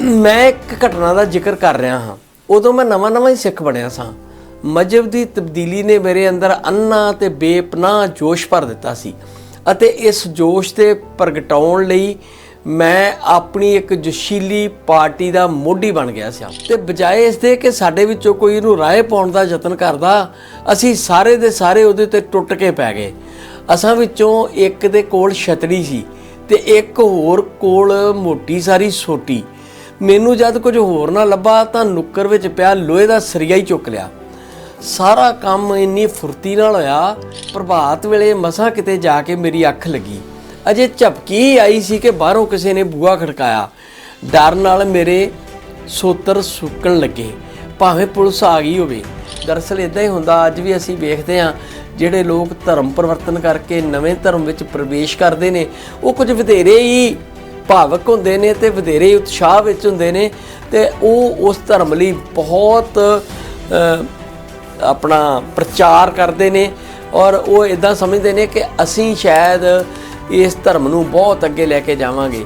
ਮੈਂ ਇੱਕ ਘਟਨਾ ਦਾ ਜ਼ਿਕਰ ਕਰ ਰਿਹਾ ਹਾਂ। ਉਦੋਂ ਮੈਂ ਨਵਾਂ ਨਵਾਂ ਹੀ ਸਿੱਖ ਬਣਿਆ ਸਾਂ। ਮਜਬ ਦੀ ਤਬਦੀਲੀ ਨੇ ਮੇਰੇ ਅੰਦਰ ਅੰਨਾ ਤੇ ਬੇਪਨਾਹ ਜੋਸ਼ ਭਰ ਦਿੱਤਾ ਸੀ ਅਤੇ ਇਸ ਜੋਸ਼ ਦੇ ਪ੍ਰਗਟਾਉਣ ਲਈ ਮੈਂ ਆਪਣੀ ਇੱਕ ਜੋਸ਼ੀਲੀ ਪਾਰਟੀ ਦਾ ਮੋਢੀ ਬਣ ਗਿਆ ਸੀ। ਤੇ ਬਜਾਏ ਇਸ ਦੇ ਕਿ ਸਾਡੇ ਵਿੱਚੋਂ ਕੋਈ ਇਹਨੂੰ ਰਾਏ ਪਾਉਣ ਦਾ ਯਤਨ ਕਰਦਾ, ਅਸੀਂ ਸਾਰੇ ਦੇ ਸਾਰੇ ਉਹਦੇ ਤੇ ਟੁੱਟ ਕੇ ਪੈ ਗਏ। ਅਸਾਂ ਵਿੱਚੋਂ ਇੱਕ ਦੇ ਕੋਲ ਛਤਰੀ ਸੀ ਤੇ ਇੱਕ ਹੋਰ ਕੋਲ ਮੋਟੀ ਸਾਰੀ ਸੋਟੀ। ਮੈਨੂੰ ਜਦ ਕੁਝ ਹੋਰ ਨਾ ਲੱਭਾ ਤਾਂ ਨੁੱਕਰ ਵਿੱਚ ਪਿਆ ਲੋਹੇ ਦਾ ਸਰੀਆ ਹੀ ਚੁੱਕ ਲਿਆ। ਸਾਰਾ ਕੰਮ ਇੰਨੀ ਫੁਰਤੀ ਨਾਲ ਹੋਇਆ, ਪ੍ਰਭਾਤ ਵੇਲੇ ਮਸਾਂ ਕਿਤੇ ਜਾ ਕੇ ਮੇਰੀ ਅੱਖ ਲੱਗੀ। ਅਜੇ ਝਪਕੀ ਆਈ ਸੀ ਕਿ ਬਾਹਰੋਂ ਕਿਸੇ ਨੇ ਬੂਹਾ ਖੜਕਾਇਆ। ਡਰ ਨਾਲ ਮੇਰੇ ਸੋਤਰ ਸੁੱਕਣ ਲੱਗੇ, ਭਾਵੇਂ ਪੁਲਿਸ ਆ ਗਈ ਹੋਵੇ। ਦਰਅਸਲ ਇਦਾਂ ਹੀ ਹੁੰਦਾ, ਅੱਜ ਵੀ ਅਸੀਂ ਵੇਖਦੇ ਹਾਂ, ਜਿਹੜੇ ਲੋਕ ਧਰਮ ਪਰਿਵਰਤਨ ਕਰਕੇ ਨਵੇਂ ਧਰਮ ਵਿੱਚ ਪ੍ਰਵੇਸ਼ ਕਰਦੇ ਨੇ, ਉਹ ਕੁਝ ਵਧੇਰੇ ਹੀ ਭਾਵਕ ਹੁੰਦੇ ਨੇ ਤੇ ਵਧੇਰੇ ਉਤਸ਼ਾਹ ਵਿੱਚ ਹੁੰਦੇ ਨੇ ਤੇ ਉਹ ਉਸ ਧਰਮ ਲਈ ਬਹੁਤ ਆਪਣਾ ਪ੍ਰਚਾਰ ਕਰਦੇ ਨੇ ਔਰ ਉਹ ਇਦਾਂ ਸਮਝਦੇ ਨੇ ਕਿ ਅਸੀਂ ਸ਼ਾਇਦ ਇਸ ਧਰਮ ਨੂੰ ਬਹੁਤ ਅੱਗੇ ਲੈ ਕੇ ਜਾਵਾਂਗੇ।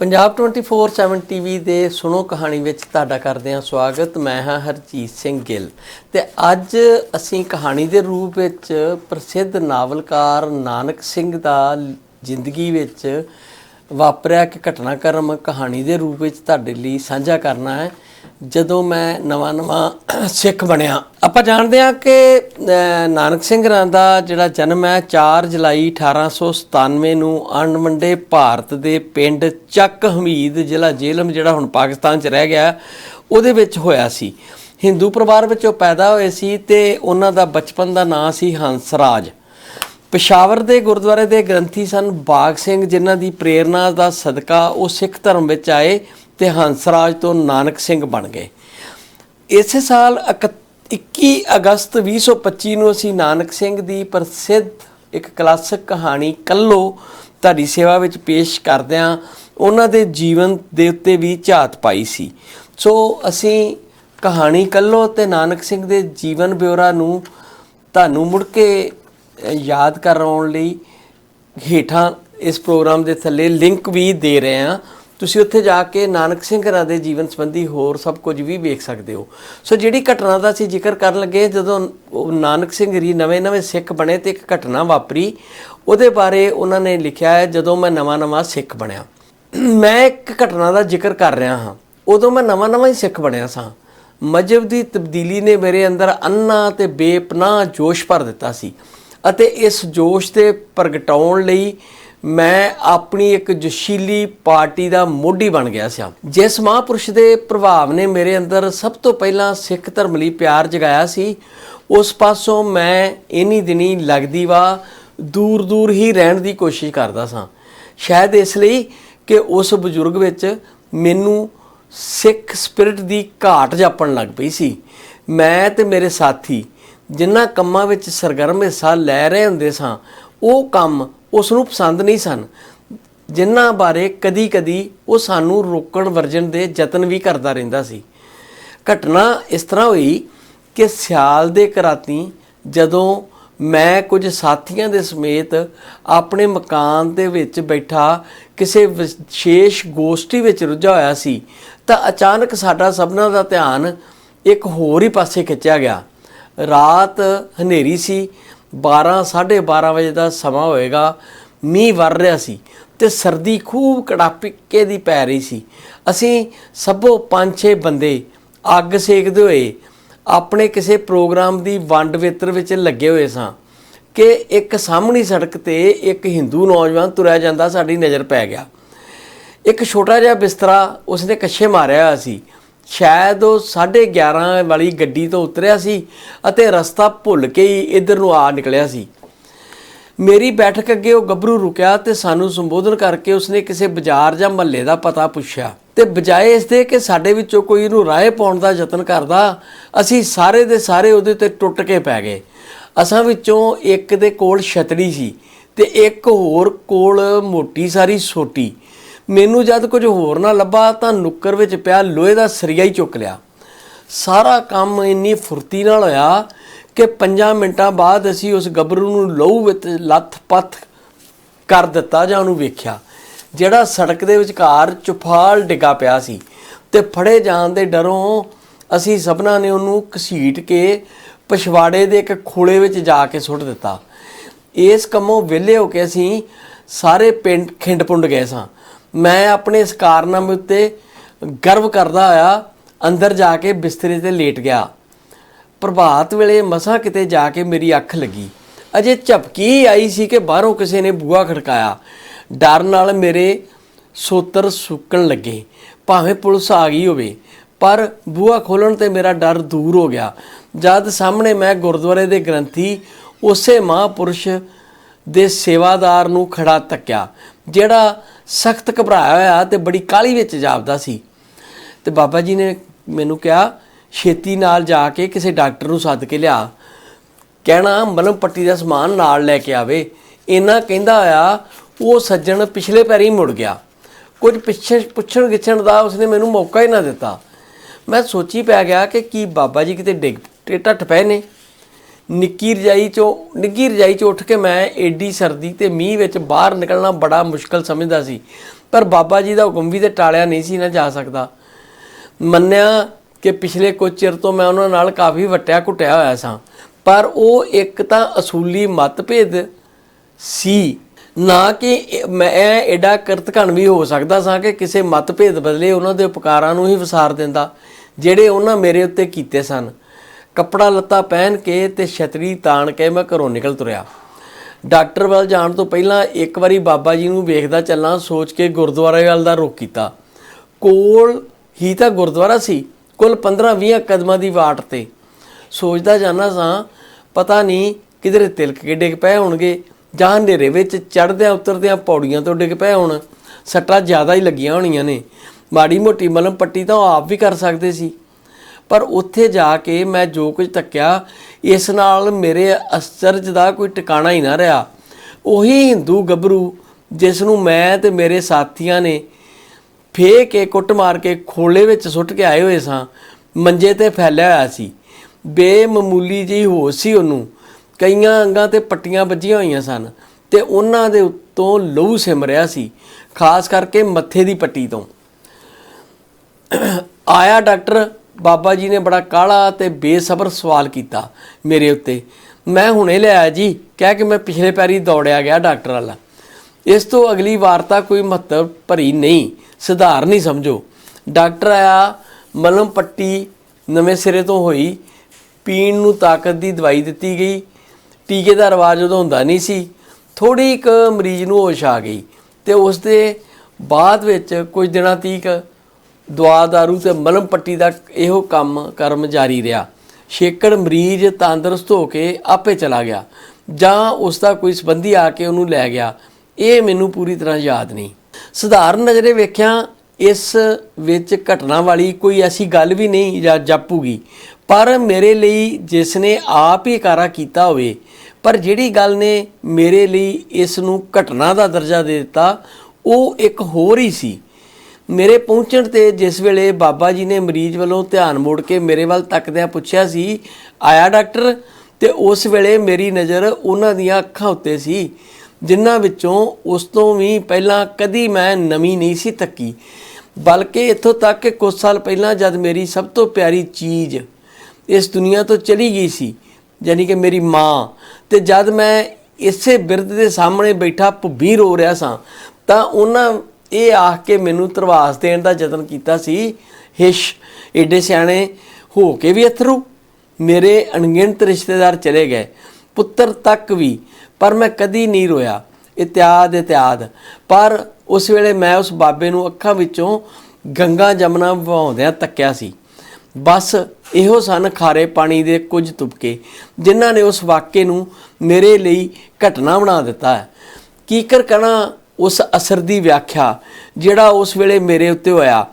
ਪੰਜਾਬ 24/7 ਟੀਵੀ ਦੇ ਸੁਣੋ ਕਹਾਣੀ ਵਿੱਚ ਤੁਹਾਡਾ ਕਰਦੇ ਹਾਂ ਸਵਾਗਤ। ਮੈਂ ਹਾਂ ਹਰਜੀਤ ਸਿੰਘ ਗਿੱਲ ਤੇ ਅੱਜ ਅਸੀਂ ਕਹਾਣੀ ਦੇ ਰੂਪ ਵਿੱਚ ਪ੍ਰਸਿੱਧ ਨਾਵਲਕਾਰ ਨਾਨਕ ਸਿੰਘ ਦਾ ਜ਼ਿੰਦਗੀ ਵਿੱਚ ਵਾਪਰਿਆ ਇੱਕ ਘਟਨਾਕ੍ਰਮ ਕਹਾਣੀ ਦੇ ਰੂਪ ਵਿੱਚ ਤੁਹਾਡੇ ਲਈ ਸਾਂਝਾ ਕਰਨਾ ਹੈ। ਜਦੋਂ ਮੈਂ ਨਵਾਂ ਨਵਾਂ ਸਿੱਖ ਬਣਿਆ, ਆਪਾਂ ਜਾਣਦੇ ਹਾਂ ਕਿ ਨਾਨਕ ਸਿੰਘ ਰਾਂ ਦਾ ਜਿਹੜਾ ਜਨਮ ਹੈ 4 ਜੁਲਾਈ 1897 ਨੂੰ ਅਣਮੰਡੇ ਭਾਰਤ ਦੇ ਪਿੰਡ ਚੱਕ ਹਮੀਦ ਜ਼ਿਲ੍ਹਾ ਜੇਲਮ ਜਿਹੜਾ ਹੁਣ ਪਾਕਿਸਤਾਨ 'ਚ ਰਹਿ ਗਿਆ, ਉਹਦੇ ਵਿੱਚ ਹੋਇਆ ਸੀ। ਹਿੰਦੂ ਪਰਿਵਾਰ ਵਿੱਚੋਂ ਪੈਦਾ ਹੋਏ ਸੀ ਤੇ ਉਹਨਾਂ ਦਾ ਬਚਪਨ ਦਾ ਨਾਂ ਸੀ ਹੰਸਰਾਜ। ਪਿਸ਼ਾਵਰ ਦੇ ਗੁਰਦੁਆਰੇ ਦੇ ਗ੍ਰੰਥੀ ਸਨ ਬਾਗ ਸਿੰਘ, ਜਿਨ੍ਹਾਂ ਦੀ ਪ੍ਰੇਰਣਾ ਦਾ ਸਦਕਾ ਉਹ ਸਿੱਖ ਧਰਮ ਵਿੱਚ ਆਏ। ਤੇ ਹੰਸਰਾਜ ਤੋਂ ਨਾਨਕ ਸਿੰਘ ਬਣ ਗਏ। ਇਸੇ ਸਾਲ ਇਕ- 21 ਅਗਸਤ 2025 ਨੂੰ ਅਸੀਂ ਨਾਨਕ ਸਿੰਘ ਦੀ ਪ੍ਰਸਿੱਧ ਇੱਕ ਕਲਾਸਿਕ ਕਹਾਣੀ ਕੱਲੋ ਤੁਹਾਡੀ ਸੇਵਾ ਵਿੱਚ ਪੇਸ਼ ਕਰਦਿਆਂ ਉਹਨਾਂ ਦੇ ਜੀਵਨ ਦੇ ਉੱਤੇ ਵੀ ਝਾਤ ਪਾਈ ਸੀ। ਸੋ ਅਸੀਂ ਕਹਾਣੀ ਕੱਲੋ ਤੇ ਨਾਨਕ ਸਿੰਘ ਦੇ ਜੀਵਨ ਬਿਉਰਾ ਨੂੰ ਤੁਹਾਨੂੰ ਮੁੜ ਕੇ ਯਾਦ ਕਰਾਉਣ ਲਈ ਹੇਠਾਂ ਇਸ ਪ੍ਰੋਗਰਾਮ ਦੇ ਥੱਲੇ ਲਿੰਕ ਵੀ ਦੇ ਰਹੇ ਹਾਂ। ਤੁਸੀਂ ਉੱਥੇ ਜਾ ਕੇ ਨਾਨਕ ਸਿੰਘ ਰਾਂ ਦੇ ਜੀਵਨ ਸੰਬੰਧੀ ਹੋਰ ਸਭ ਕੁਝ ਵੀ ਵੇਖ ਸਕਦੇ ਹੋ। ਸੋ ਜਿਹੜੀ ਘਟਨਾ ਦਾ ਅਸੀਂ ਜ਼ਿਕਰ ਕਰਨ ਲੱਗੇ ਜਦੋਂ ਨਾਨਕ ਸਿੰਘ ਜੀ ਨਵੇਂ-ਨਵੇਂ ਸਿੱਖ ਬਣੇ ਤੇ ਇੱਕ ਘਟਨਾ ਵਾਪਰੀ, ਉਹਦੇ ਬਾਰੇ ਉਹਨਾਂ ਨੇ ਲਿਖਿਆ ਹੈ, ਜਦੋਂ ਮੈਂ ਨਵਾਂ-ਨਵਾਂ ਸਿੱਖ ਬਣਿਆ। ਮੈਂ ਇੱਕ ਘਟਨਾ ਦਾ ਜ਼ਿਕਰ ਕਰ ਰਿਹਾ ਹਾਂ। ਉਦੋਂ ਮੈਂ ਨਵਾਂ-ਨਵਾਂ ਹੀ ਸਿੱਖ ਬਣਿਆ ਸਾਂ। ਮਜਬ ਦੀ ਤਬਦੀਲੀ ਨੇ ਮੇਰੇ ਅੰਦਰ ਅੰਨਾ ਤੇ ਬੇਪਨਾਹ ਜੋਸ਼ ਭਰ ਦਿੱਤਾ ਸੀ ਅਤੇ ਇਸ ਜੋਸ਼ ਦੇ ਪ੍ਰਗਟਾਉਣ ਲਈ ਮੈਂ ਆਪਣੀ ਇੱਕ ਜੋਸ਼ੀਲੀ ਪਾਰਟੀ ਦਾ ਮੋਢੀ ਬਣ ਗਿਆ ਸੀ ਜਿਸ ਮਹਾਂਪੁਰਸ਼ ਦੇ ਪ੍ਰਭਾਵ ਨੇ ਮੇਰੇ ਅੰਦਰ ਸਭ ਤੋਂ ਪਹਿਲਾਂ ਸਿੱਖ ਧਰਮ ਲਈ ਪਿਆਰ ਜਗਾਇਆ ਸੀ, ਉਸ ਪਾਸੋਂ ਮੈਂ ਇਨੀ ਦਿਨੀ ਲੱਗਦੀ ਵਾ ਦੂਰ ਦੂਰ ਹੀ ਰਹਿਣ ਦੀ ਕੋਸ਼ਿਸ਼ ਕਰਦਾ ਸਾਂ। ਸ਼ਾਇਦ ਇਸ ਲਈ ਕਿ ਉਸ ਬਜ਼ੁਰਗ ਵਿੱਚ ਮੈਨੂੰ ਸਿੱਖ ਸਪਿਰਿਟ ਦੀ ਘਾਟ ਜਾਪਣ ਲੱਗ ਪਈ ਸੀ। ਮੈਂ ਤੇ ਮੇਰੇ ਸਾਥੀ ਜਿਨ੍ਹਾਂ ਕੰਮਾਂ ਵਿੱਚ ਸਰਗਰਮ ਹਿੱਸਾ ਲੈ ਰਹੇ ਹੁੰਦੇ ਸਾਂ ਉਹ ਕੰਮ ਉਸ ਨੂੰ ਪਸੰਦ ਨਹੀਂ ਸਨ। ਜਿਨ੍ਹਾਂ ਬਾਰੇ ਕਦੀ-ਕਦੀ ਉਹ ਸਾਨੂੰ ਰੋਕਣ ਵਰਜਣ ਦੇ ਯਤਨ ਵੀ ਕਰਦਾ ਰਹਿੰਦਾ ਸੀ। ਘਟਨਾ ਇਸ ਤਰ੍ਹਾਂ ਹੋਈ ਕਿ ਸਿਆਲ ਦੇ ਕਰਾਤੀ ਜਦੋਂ ਮੈਂ ਕੁਝ ਸਾਥੀਆਂ ਦੇ ਸਮੇਤ ਆਪਣੇ ਮਕਾਨ ਦੇ ਵਿੱਚ ਬੈਠਾ ਕਿਸੇ ਵਿਸ਼ੇਸ਼ ਗੋਸ਼ਟੀ ਵਿੱਚ ਰੁੱਝਾ ਹੋਇਆ ਸੀ ਤਾਂ ਅਚਾਨਕ ਸਾਡਾ ਸਭਨਾਂ ਦਾ ਧਿਆਨ ਇੱਕ ਹੋਰ ਹੀ ਪਾਸੇ ਖਿੱਚਿਆ ਗਿਆ। ਰਾਤ ਹਨੇਰੀ ਸੀ 12 12:30 ਵਜੇ ਦਾ ਸਮਾਂ ਹੋਏਗਾ, ਮੀਂਹ ਵਰ ਰਿਹਾ ਸੀ ਤੇ ਸਰਦੀ ਖੂਬ ਕੜਾਪਿੱਕੇ ਦੀ ਪੈ ਰਹੀ ਸੀ। ਅਸੀਂ ਸਭੋ ਪੰਜ, ਛੇ ਬੰਦੇ ਅੱਗ ਸੇਕਦੇ ਹੋਏ ਆਪਣੇ ਕਿਸੇ ਪ੍ਰੋਗਰਾਮ ਦੀ ਵੰਡ ਵੇਤਰ ਵਿੱਚ ਲੱਗੇ ਹੋਏ ਸਾਂ ਕਿ ਇੱਕ ਸਾਹਮਣੀ ਸੜਕ ਤੇ ਇੱਕ ਹਿੰਦੂ ਨੌਜਵਾਨ ਤੁਰਿਆ ਜਾਂਦਾ ਸਾਡੀ ਨਜ਼ਰ ਪੈ ਗਿਆ। ਇੱਕ ਛੋਟਾ ਜਿਹਾ ਬਿਸਤਰਾ ਉਸਨੇ ਕੱਛੇ ਮਾਰਿਆ ਹੋਇਆ ਸੀ। ਸ਼ਾਇਦ ਉਹ 11:30 ਵਾਲੀ ਗੱਡੀ ਤੋਂ ਉਤਰਿਆ ਸੀ ਅਤੇ ਰਸਤਾ ਭੁੱਲ ਕੇ ਹੀ ਇੱਧਰ ਨੂੰ ਆ ਨਿਕਲਿਆ ਸੀ। ਮੇਰੀ ਬੈਠਕ ਅੱਗੇ ਉਹ ਗੱਭਰੂ ਰੁਕਿਆ ਤੇ ਸਾਨੂੰ ਸੰਬੋਧਨ ਕਰਕੇ ਉਸਨੇ ਕਿਸੇ ਬਾਜ਼ਾਰ ਜਾਂ ਮਹੱਲੇ ਦਾ ਪਤਾ ਪੁੱਛਿਆ। ਤੇ ਬਜਾਏ ਇਸ ਦੇ ਕਿ ਸਾਡੇ ਵਿੱਚੋਂ ਕੋਈ ਇਹਨੂੰ ਰਾਏ ਪਾਉਣ ਦਾ ਯਤਨ ਕਰਦਾ, ਅਸੀਂ ਸਾਰੇ ਦੇ ਸਾਰੇ ਉਹਦੇ ਤੇ ਟੁੱਟ ਕੇ ਪੈ ਗਏ। ਅਸਾਂ ਵਿੱਚੋਂ ਇੱਕ ਦੇ ਕੋਲ ਛਤਰੀ ਸੀ ਤੇ ਇੱਕ ਹੋਰ ਕੋਲ ਮੋਟੀ ਸਾਰੀ ਸੋਟੀ। ਮੈਨੂੰ ਜਦ ਕੁਝ ਹੋਰ ਨਾ ਲੱਭਾ ਤਾਂ ਨੁੱਕਰ ਵਿੱਚ ਪਿਆ ਲੋਹੇ ਦਾ ਸਰੀਆ ਹੀ ਚੁੱਕ ਲਿਆ। ਸਾਰਾ ਕੰਮ ਇੰਨੀ ਫੁਰਤੀ ਨਾਲ ਹੋਇਆ ਕਿ 5 ਮਿੰਟਾਂ ਬਾਅਦ ਅਸੀਂ ਉਸ ਗੱਭਰੂ ਨੂੰ ਲਹੂ ਵਿੱਚ ਲੱਥ-ਪੱਥ ਕਰ ਦਿੱਤਾ ਜਾਂ ਉਹਨੂੰ ਵੇਖਿਆ, ਜਿਹੜਾ ਸੜਕ ਦੇ ਵਿਚਕਾਰ ਚੁਫਾਲ ਡਿੱਗਾ ਪਿਆ ਸੀ ਤੇ ਫੜੇ ਜਾਣ ਦੇ ਡਰੋਂ ਅਸੀਂ ਸਭਨਾਂ ਨੇ ਉਹਨੂੰ ਘਸੀਟ ਕੇ ਪਛਵਾੜੇ ਦੇ ਇੱਕ ਖੋਲੇ ਵਿੱਚ ਜਾ ਕੇ ਸੁੱਟ ਦਿੱਤਾ। ਇਸ ਕੰਮੋਂ ਵਿਹਲੇ ਹੋ ਕੇ ਅਸੀਂ ਸਾਰੇ ਪਿੰਡ ਖਿੰਡ-ਪੁੰਡ ਗਏ ਸਾਂ। ਮੈਂ ਆਪਣੇ ਇਸ ਕਾਰਨਾਮੇ ਉੱਤੇ ਗਰਵ ਕਰਦਾ ਆਇਆ ਅੰਦਰ ਜਾ ਕੇ ਬਿਸਤਰੇ ਤੇ ਲੇਟ ਗਿਆ। ਪ੍ਰਭਾਤ ਵੇਲੇ ਮਸਾਂ ਕਿਤੇ ਜਾ ਕੇ ਮੇਰੀ ਅੱਖ ਲੱਗੀ। ਅਜੇ ਝਪਕੀ ਆਈ ਸੀ ਕਿ ਬਾਹਰੋਂ ਕਿਸੇ ਨੇ ਬੂਹਾ ਖੜਕਾਇਆ। ਡਰ ਨਾਲ ਮੇਰੇ ਸੋਤਰ ਸੁੱਕਣ ਲੱਗੇ। ਭਾਵੇਂ ਪੁਲਿਸ ਆ ਗਈ ਹੋਵੇ, ਪਰ ਬੂਹਾ ਖੋਲਣ ਤੇ ਮੇਰਾ ਡਰ ਦੂਰ ਹੋ ਗਿਆ। ਜਦ ਸਾਹਮਣੇ ਮੈਂ ਗੁਰਦੁਆਰੇ ਦੇ ਗ੍ਰੰਥੀ, ਉਸੇ ਮਹਾਂਪੁਰਸ਼ ਦੇ ਸੇਵਾਦਾਰ ਨੂੰ ਖੜਾ ਤੱਕਿਆ, ਜਿਹੜਾ ਸਖਤ ਘਬਰਾਇਆ ਹੋਇਆ ਤੇ ਬੜੀ ਕਾਲੀ ਵਿੱਚ ਜਾਪਦਾ ਸੀ। ਤੇ ਬਾਬਾ ਜੀ ਨੇ ਮੈਨੂੰ ਕਿਹਾ, ਛੇਤੀ ਨਾਲ ਜਾ ਕੇ ਕਿਸੇ ਡਾਕਟਰ ਨੂੰ ਸੱਦ ਕੇ ਲਿਆ। ਕਹਿਣਾ ਮਲਮ ਪੱਟੀ ਦਾ ਸਮਾਨ ਨਾਲ ਲੈ ਕੇ ਆਵੇ। ਇਹਨਾਂ ਕਹਿੰਦਾ ਹੋਇਆ, ਉਹ ਸੱਜਣ ਪਿਛਲੇ ਪੈਰੀ ਹੀ ਮੁੜ ਗਿਆ। ਕੁਝ ਪਿੱਛੇ ਪੁੱਛਣ ਗਿੱਛਣ ਦਾ ਉਸਨੇ ਮੈਨੂੰ ਮੌਕਾ ਹੀ ਨਾ ਦਿੱਤਾ। ਮੈਂ ਸੋਚੀ ਪੈ ਗਿਆ ਕਿ ਕੀ ਬਾਬਾ ਜੀ ਕਿਤੇ ਡਿੱਗ ਤੇ ਟੱਟ ਪਏ ਨੇ। ਨਿੱਕੀ ਰਜਾਈ ਚੋਂ ਨਿੱਗੀ ਰਜਾਈ ਚੋਂ ਉੱਠ ਕੇ ਮੈਂ ਏਡੀ ਸਰਦੀ ਤੇ ਮੀਂਹ ਵਿੱਚ ਬਾਹਰ ਨਿਕਲਣਾ ਬੜਾ ਮੁਸ਼ਕਲ ਸਮਝਦਾ ਸੀ। ਪਰ ਬਾਬਾ ਜੀ ਦਾ ਹੁਕਮ ਵੀ ਤੇ ਟਾਲਿਆ ਨਹੀਂ ਸੀ ਨਾ ਜਾ ਸਕਦਾ। ਮੰਨਿਆ ਕਿ ਪਿਛਲੇ ਕੁਝ ਚਿਰ ਤੋਂ ਮੈਂ ਉਹਨਾਂ ਨਾਲ ਕਾਫੀ ਵਟਿਆ ਘੁੱਟਿਆ ਹੋਇਆ ਸਾਂ। ਪਰ ਉਹ ਇੱਕ ਤਾਂ ਅਸੂਲੀ ਮਤਭੇਦ ਸੀ। ਨਾ ਕਿ ਇਹ- ਮੈਂ ਐਡਾ ਕਰਤਕਣ ਵੀ ਹੋ ਸਕਦਾ ਸਾਂ ਕਿ ਕਿਸੇ ਮਤਭੇਦ ਬਦਲੇ ਉਹਨਾਂ ਦੇ ਉਪਕਾਰਾਂ ਨੂੰ ਹੀ ਵਿਸਾਰ ਦਿੰਦਾ, ਜਿਹੜੇ ਉਹਨਾਂ ਮੇਰੇ ਉੱਤੇ ਕੀਤੇ ਸਨ। ਕੱਪੜਾ ਲੱਤਾ ਪਹਿਨ ਕੇ ਤੇ ਛਤਰੀ ਤਾਣ ਕੇ ਮੈਂ ਘਰੋਂ ਨਿਕਲ ਤੁਰਿਆ। ਡਾਕਟਰ ਵੱਲ ਜਾਣ ਤੋਂ ਪਹਿਲਾਂ ਇੱਕ ਵਾਰੀ ਬਾਬਾ ਜੀ ਨੂੰ ਵੇਖਦਾ ਚੱਲਾਂ ਸੋਚ ਕੇ ਗੁਰਦੁਆਰੇ ਵੱਲ ਦਾ ਰੁਖ ਕੀਤਾ। ਕੋਲ ਹੀ ਤਾਂ ਗੁਰਦੁਆਰਾ ਸੀ, ਕੁੱਲ 15-20 ਕਦਮਾਂ ਦੀ ਵਾਟ ਤੇ। ਸੋਚਦਾ ਜਾਣਾ ਸਾਂ, ਪਤਾ ਨਹੀਂ ਕਿਧਰੇ ਤਿਲਕ ਕੇ ਡਿੱਗ ਪਏ ਹੋਣਗੇ, ਜਾਂ ਹਨੇਰੇ ਵਿੱਚ ਚੜਦਿਆਂ ਉਤਰਦਿਆਂ ਪੌੜੀਆਂ ਤੋਂ ਡਿੱਗ ਪਏ ਹੋਣ। ਸੱਟਾਂ ਜ਼ਿਆਦਾ ਹੀ ਲੱਗੀਆਂ ਹੋਣੀਆਂ ਨੇ। ਮਾੜੀ ਮੋਟੀ ਮਲਮ ਪੱਟੀ ਤਾਂ ਉਹ ਆਪ ਵੀ ਕਰ ਸਕਦੇ ਸੀ। ਪਰ ਉੱਥੇ ਜਾ ਕੇ ਮੈਂ ਜੋ ਕੁਝ ਤੱਕਿਆ ਇਸ ਨਾਲ ਮੇਰੇ ਅਸਚਰਜ ਦਾ ਕੋਈ ਟਿਕਾਣਾ ਹੀ ਨਾ ਰਿਹਾ। ਉਹੀ ਹਿੰਦੂ ਗੱਭਰੂ, ਜਿਸ ਨੂੰ ਮੈਂ ਤੇ ਮੇਰੇ ਸਾਥੀਆਂ ਨੇ ਫੇ ਕੇ ਕੁੱਟ ਮਾਰ ਕੇ ਖੋਲੇ ਵਿੱਚ ਸੁੱਟ ਕੇ ਆਏ ਹੋਏ ਸਾਂ, ਮੰਜੇ ਤੇ ਫੈਲਿਆ ਹੋਇਆ ਸੀ। ਬੇਮਮੂਲੀ ਜਿਹੀ ਹੋਸ਼ ਸੀ ਉਹਨੂੰ। ਕਈਆਂ ਅੰਗਾਂ ਤੇ ਪੱਟੀਆਂ ਵੱਜੀਆਂ ਹੋਈਆਂ ਸਨ ਤੇ ਉਹਨਾਂ ਦੇ ਉੱਤੋਂ ਲਹੂ ਸਿਮ ਰਿਹਾ ਸੀ, ਖਾਸ ਕਰਕੇ ਮੱਥੇ ਦੀ ਪੱਟੀ ਤੋਂ। ਆਇਆ ਡਾਕਟਰ ਬਾਬਾ ਜੀ ਨੇ ਬੜਾ ਕਾਲਾ ਤੇ ਬੇਸਬਰ ਸਵਾਲ ਕੀਤਾ ਮੇਰੇ ਉੱਤੇ। ਮੈਂ ਹੁਣੇ ਲਿਆਇਆ ਜੀ, ਕਹਿ ਕੇ ਮੈਂ ਪਿਛਲੇ ਪੈਰੀ ਦੌੜਿਆ ਗਿਆ ਡਾਕਟਰ ਵਾਲਾ। ਇਸ ਤੋਂ ਅਗਲੀ ਵਾਰਤਾ ਕੋਈ ਮਹੱਤਵ ਭਰੀ ਨਹੀਂ ਸਧਾਰਨ ਹੀ ਸਮਝੋ। ਡਾਕਟਰ ਆਇਆ, ਮਲਮ ਪੱਟੀ ਨਵੇਂ ਸਿਰੇ ਤੋਂ ਹੋਈ, ਪੀਣ ਨੂੰ ਤਾਕਤ ਦੀ ਦਵਾਈ ਦਿੱਤੀ ਗਈ। ਟੀਕੇ ਦਾ ਰਿਵਾਜ ਉਦੋਂ ਹੁੰਦਾ ਨਹੀਂ ਸੀ। ਥੋੜੀ ਇੱਕ ਮਰੀਜ਼ ਨੂੰ ਹੋਸ਼ ਆ ਗਈ ਤੇ ਉਸ ਦੇ ਬਾਅਦ ਵਿੱਚ ਕੁਝ ਦਿਨਾਂ ਤੀਕ ਦਵਾ ਦਾਰੂ ਤੇ ਮਲਮ ਪੱਟੀ ਦਾ ਇਹੋ ਕੰਮ ਕਰਮ ਜਾਰੀ ਰਿਹਾ। ਛੇਕੜ ਮਰੀਜ਼ ਤੰਦਰੁਸਤ ਹੋ ਕੇ ਆਪੇ ਚਲਾ ਗਿਆ ਜਾਂ ਉਸ ਦਾ ਕੋਈ ਸੰਬੰਧੀ ਆ ਕੇ ਉਹਨੂੰ ਲੈ ਗਿਆ। ਇਹ ਮੈਨੂੰ ਪੂਰੀ ਤਰ੍ਹਾਂ ਯਾਦ ਨਹੀਂ। ਸਧਾਰਨ ਨਜ਼ਰੇ ਵੇਖਿਆ, ਇਸ ਵਿੱਚ ਘਟਨਾ ਵਾਲੀ ਕੋਈ ਐਸੀ ਗੱਲ ਵੀ ਨਹੀਂ ਜਾਂ ਜਾਪੂਗੀ। ਪਰ ਮੇਰੇ ਲਈ ਜਿਸ ਨੇ ਆਪ ਹੀ ਕਾਰਾ ਕੀਤਾ ਹੋਵੇ, ਪਰ ਜਿਹੜੀ ਗੱਲ ਨੇ ਮੇਰੇ ਲਈ ਇਸ ਨੂੰ ਘਟਨਾ ਦਾ ਦਰਜਾ ਦੇ ਦਿੱਤਾ, ਉਹ ਇੱਕ ਹੋਰ ਹੀ ਸੀ। ਮੇਰੇ ਪਹੁੰਚਣ ਤੇ ਜਿਸ ਵੇਲੇ ਬਾਬਾ ਜੀ ਨੇ ਮਰੀਜ਼ ਵੱਲੋਂ ਧਿਆਨ ਮੋੜ ਕੇ ਮੇਰੇ ਵੱਲ ਤੱਕਦਿਆਂ ਪੁੱਛਿਆ ਸੀ, ਆਇਆ ਡਾਕਟਰ? ਤੇ ਉਸ ਵੇਲੇ ਮੇਰੀ ਨਜ਼ਰ ਉਹਨਾਂ ਦੀਆਂ ਅੱਖਾਂ ਉੱਤੇ ਸੀ, ਜਿਨ੍ਹਾਂ ਵਿੱਚੋਂ ਉਸ ਤੋਂ ਵੀ ਪਹਿਲਾਂ ਕਦੀ ਮੈਂ ਨਵੀਂ ਨਹੀਂ ਸੀ ਤੱਕੀ। ਬਲਕਿ ਇੱਥੋਂ ਤੱਕ ਕਿ ਕੁਝ ਸਾਲ ਪਹਿਲਾਂ ਜਦ ਮੇਰੀ ਸਭ ਤੋਂ ਪਿਆਰੀ ਚੀਜ਼ ਇਸ ਦੁਨੀਆ ਤੋਂ ਚਲੀ ਗਈ ਸੀ, ਯਾਨੀ ਕਿ ਮੇਰੀ ਮਾਂ, ਤੇ ਜਦ ਮੈਂ ਇਸੇ ਬਿਰਧ ਦੇ ਸਾਹਮਣੇ ਬੈਠਾ, ਭੁੱਬੀ ਰੋ ਰਿਹਾ ਸਾਂ, ਤਾਂ ਉਹਨਾਂ ਇਹ ਆਖ ਕੇ ਮੈਨੂੰ ਤਰਵਾਸ ਦੇਣ ਦਾ ਯਤਨ ਕੀਤਾ ਸੀ। ਹਿਸ਼, ਏਡੇ ਸਿਆਣੇ ਹੋ ਕੇ ਵੀ ਅਥਰੂ। ਮੇਰੇ ਅਣਗਿਣਤ ਰਿਸ਼ਤੇਦਾਰ ਚਲੇ ਗਏ। ਪੁੱਤਰ ਤੱਕ ਵੀ, ਪਰ ਮੈਂ ਕਦੀ ਨਹੀਂ ਰੋਇਆ। ਇਤਿਆਦ ਇਤਿਆਦ ਪਰ ਉਸ ਵੇਲੇ ਮੈਂ ਉਸ ਬਾਬੇ ਨੂੰ ਅੱਖਾਂ ਵਿੱਚੋਂ ਗੰਗਾ ਜਮਨਾ ਵਹਾਉਂਦਿਆਂ ਤੱਕਿਆ ਸੀ। ਬਸ ਇਹੋ ਸਨ ਖਾਰੇ ਪਾਣੀ ਦੇ ਕੁਝ ਤੁਪਕੇ, ਜਿਨ੍ਹਾਂ ਨੇ ਉਸ ਵਾਕਿਏ ਨੂੰ ਮੇਰੇ ਲਈ ਘਟਨਾ ਬਣਾ ਦਿੱਤਾ। ਹੈ ਕੀਕਰ ਕਣਾ ਉਸ ਅਸਰ ਦੀ ਵਿਆਖਿਆ ਜਿਹੜਾ ਉਸ ਵੇਲੇ ਮੇਰੇ ਉੱਤੇ ਹੋਇਆ।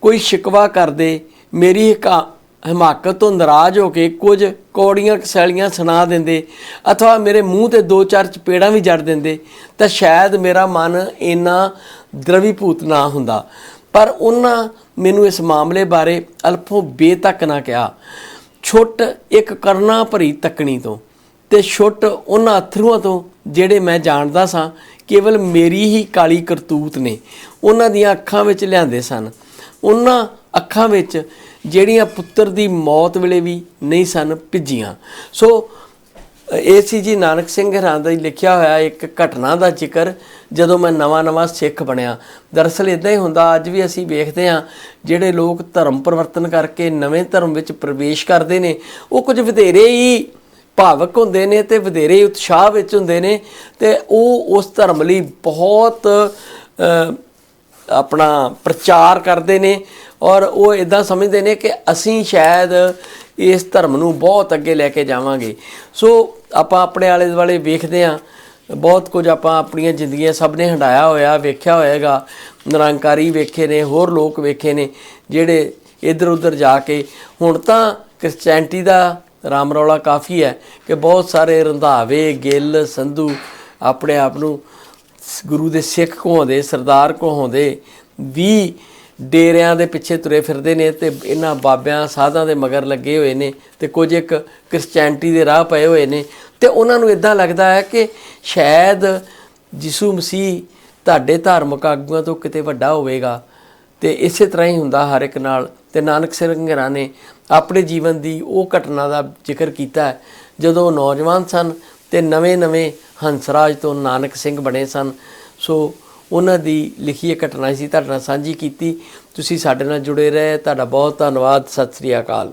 ਕੋਈ ਸ਼ਿਕਵਾ ਕਰਦੇ, ਮੇਰੀ ਹਿਕਾ- ਹਿਮਾਕਤ ਤੋਂ ਨਾਰਾਜ਼ ਹੋ ਕੇ ਕੁਝ ਕੌੜੀਆਂ ਕਸੈਲੀਆਂ ਸੁਣਾ ਦਿੰਦੇ ਅਥਵਾ ਮੇਰੇ ਮੂੰਹ ਤੇ ਦੋ ਚਾਰ ਚਪੇੜਾਂ ਵੀ ਜੜ ਦਿੰਦੇ, ਤਾਂ ਸ਼ਾਇਦ ਮੇਰਾ ਮਨ ਇੰਨਾ ਦਰਵੀਭੂਤ ਨਾ ਹੁੰਦਾ। ਪਰ ਉਹਨਾਂ ਮੈਨੂੰ ਇਸ ਮਾਮਲੇ ਬਾਰੇ ਅਲਫੋਂ ਬੇਤੱਕ ਨਾ ਕਿਹਾ। ਛੁੱਟ ਇੱਕ ਕਰਨਾ ਭਰੀ ਤੱਕਣੀ ਤੋਂ ਤੇ ਛੁੱਟ ਉਹਨਾਂ ਅਥਰੂਆਂ ਤੋਂ ਜਿਹੜੇ ਮੈਂ ਜਾਣਦਾ ਸਾਂ ਕੇਵਲ ਮੇਰੀ ਹੀ ਕਾਲੀ ਕਰਤੂਤ ਨੇ। ਉਹਨਾਂ ਦੀਆਂ ਅੱਖਾਂ ਵਿੱਚ ਲਿਆਂਦੇ ਸਨ। ਉਹਨਾਂ ਅੱਖਾਂ ਵਿੱਚ ਜਿਹੜੀਆਂ ਪੁੱਤਰ ਦੀ ਮੌਤ ਵੇਲੇ ਵੀ ਨਹੀਂ ਸਨ ਭਿੱਜੀਆਂ। ਸੋ ਇਹ ਸੀ ਜੀ ਨਾਨਕ ਸਿੰਘ ਹਰਾਂ ਦਾ ਲਿਖਿਆ ਹੋਇਆ ਇੱਕ ਘਟਨਾ ਦਾ ਜ਼ਿਕਰ ਜਦੋਂ ਮੈਂ ਨਵਾਂ-ਨਵਾਂ ਸਿੱਖ ਬਣਿਆ। ਦਰਅਸਲ ਇਦਾਂ ਹੀ ਹੁੰਦਾ, ਅੱਜ ਵੀ ਅਸੀਂ ਵੇਖਦੇ ਹਾਂ, ਜਿਹੜੇ ਲੋਕ ਧਰਮ ਪਰਿਵਰਤਨ ਕਰਕੇ ਨਵੇਂ ਧਰਮ ਵਿੱਚ ਪ੍ਰਵੇਸ਼ ਕਰਦੇ ਨੇ, ਉਹ ਕੁਝ ਵਧੇਰੇ ਹੀ ਭਾਵਕ ਹੁੰਦੇ ਨੇ ਤੇ ਵਧੇਰੇ ਉਤਸ਼ਾਹ ਵਿੱਚ ਹੁੰਦੇ ਨੇ ਤੇ ਉਹ ਉਸ ਧਰਮ ਲਈ ਬਹੁਤ ਆਪਣਾ ਪ੍ਰਚਾਰ ਕਰਦੇ ਨੇ ਔਰ ਉਹ ਇਦਾਂ ਸਮਝਦੇ ਨੇ ਕਿ ਅਸੀਂ ਸ਼ਾਇਦ ਇਸ ਧਰਮ ਨੂੰ ਬਹੁਤ ਅੱਗੇ ਲੈ ਕੇ ਜਾਵਾਂਗੇ। ਸੋ ਆਪਾਂ ਆਪਣੇ ਆਲੇ ਦੁਆਲੇ ਵੇਖਦੇ ਹਾਂ। ਬਹੁਤ ਕੁਝ ਆਪਾਂ ਆਪਣੀਆਂ ਜ਼ਿੰਦਗੀਆਂ ਸਭ ਨੇ ਹੰਡਾਇਆ ਹੋਇਆ, ਵੇਖਿਆ ਹੋਏਗਾ। ਨਿਰੰਕਾਰੀ ਵੇਖੇ ਨੇ, ਹੋਰ ਲੋਕ ਵੇਖੇ ਨੇ ਜਿਹੜੇ ਇੱਧਰ ਉੱਧਰ ਜਾ ਕੇ। ਹੁਣ ਤਾਂ ਕ੍ਰਿਸਚੈਨਿਟੀ ਦਾ ਰਾਮ ਰੌਲਾ ਕਾਫੀ ਹੈ ਕਿ ਬਹੁਤ ਸਾਰੇ ਰੰਧਾਵੇ, ਗਿੱਲ, ਸੰਧੂ ਆਪਣੇ ਆਪ ਨੂੰ ਗੁਰੂ ਦੇ ਸਿੱਖ ਕਹਾਉਂਦੇ ਸਰਦਾਰ ਕਹਾਉਂਦੇ ਵੀ ਡੇਰਿਆਂ ਦੇ ਪਿੱਛੇ ਤੁਰੇ ਫਿਰਦੇ ਨੇ ਤੇ ਇਹਨਾਂ ਬਾਬਿਆਂ, ਸਾਧਾਂ ਦੇ ਮਗਰ ਲੱਗੇ ਹੋਏ ਨੇ ਤੇ ਕੁਝ ਇੱਕ ਕ੍ਰਿਸਚੀਅਨਟੀ ਦੇ ਰਾਹ ਪਏ ਹੋਏ ਨੇ ਤੇ ਉਹਨਾਂ ਨੂੰ ਇਦਾਂ ਲੱਗਦਾ ਹੈ ਕਿ ਸ਼ਾਇਦ ਯਿਸੂ ਮਸੀਹ ਤੁਹਾਡੇ ਧਾਰਮਿਕ ਆਗੂਆਂ ਤੋਂ ਕਿਤੇ ਵੱਡਾ ਹੋਵੇਗਾ। ਤੇ ਇਸੇ ਤਰ੍ਹਾਂ ਹੀ ਹੁੰਦਾ ਹਰ ਇੱਕ ਨਾਲ। ਤੇ ਨਾਨਕ ਸਿੰਘ ਹਰਾਂ ਨੇ ਆਪਣੇ ਜੀਵਨ ਦੀ ਉਹ ਘਟਨਾ ਦਾ ਜ਼ਿਕਰ ਕੀਤਾ ਹੈ, ਜਦੋਂ ਉਹ ਨੌਜਵਾਨ ਸਨ ਤੇ ਨਵੇਂ-ਨਵੇਂ ਹੰਸਰਾਜ ਤੋਂ ਨਾਨਕ ਸਿੰਘ ਬਣੇ ਸਨ। ਸੋ ਉਹਨਾਂ ਦੀ ਲਿਖੀ ਇਹ ਘਟਨਾ ਸੀ, ਤੁਹਾਡੇ ਨਾਲ ਸਾਂਝੀ ਕੀਤੀ। ਤੁਸੀਂ ਸਾਡੇ ਨਾਲ ਜੁੜੇ ਰਹੇ, ਤੁਹਾਡਾ ਬਹੁਤ ਧੰਨਵਾਦ, ਸਤਿ ਸ੍ਰੀ ਅਕਾਲ।